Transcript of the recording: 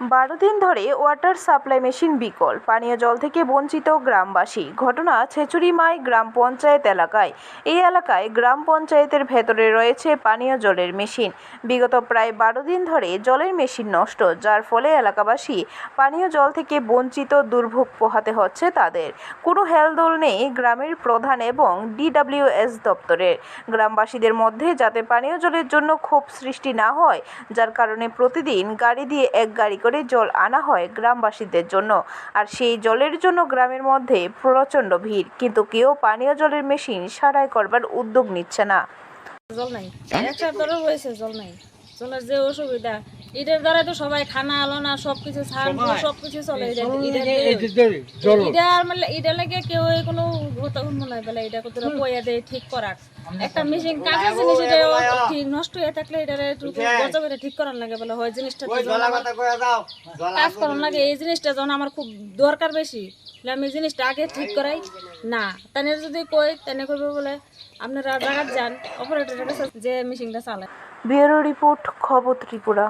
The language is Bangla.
বারো দিন ধরে ওয়াটার সাপ্লাই মেশিন বিকল। পানীয় জল থেকে বঞ্চিত গ্রামবাসী। ঘটনা ছেচুরিমাই গ্রাম পঞ্চায়েত এলাকায়। এই এলাকায় গ্রাম পঞ্চায়েতের ভেতরে রয়েছে পানীয় জলের মেশিন। বিগত প্রায় বারো দিন ধরে জলের মেশিন নষ্ট, যার ফলে এলাকাবাসী পানীয় জল থেকে বঞ্চিত, দুর্ভোগ পোহাতে হচ্ছে তাদের। কোনো হেলদোল নেই গ্রামের প্রধান এবং ডিডব্লিউএস দপ্তরের। গ্রামবাসীদের মধ্যে যাতে পানীয় জলের জন্য ক্ষোভ সৃষ্টি না হয়, যার কারণে প্রতিদিন গাড়ি দিয়ে এক গাড়ি করে জল আনা হয় গ্রামবাসীদের জন্য। আর সেই জলের জন্য গ্রামের মধ্যে প্রচণ্ড ভিড়। কিন্তু কেউ পানীয় জলের মেশিন সারাই করবার উদ্যোগ নিচ্ছে না। জল নাই। এক সপ্তাহ হয়েছে জল নাই। জলের যে অসুবিধা এটার দ্বারা তো সবাই খানা আলো না সবকিছু সবকিছু চলে এটা আর মানে এটা লাগে কেউ কোনো মনে হয় বলে। এটা কত পয়া দেয় ঠিক করার। একটা মেশিন কাজের জিনিস এটা হয়ে থাকলে এটা একটু গজা করে ঠিক করার লাগে বলে হয় জিনিসটা কাজ করার লাগে এই জিনিসটা যখন আমার খুব দরকার বেশি আমি এই জিনিসটা আগে ঠিক করাই। না তাহলে যদি কই তাহলে করবে বলে আপনারা জায়গা যান। অপারেটরের কাছে যে মেশিনটা চালায়। ব্যুরো রিপোর্ট খবর ত্রিপুরা।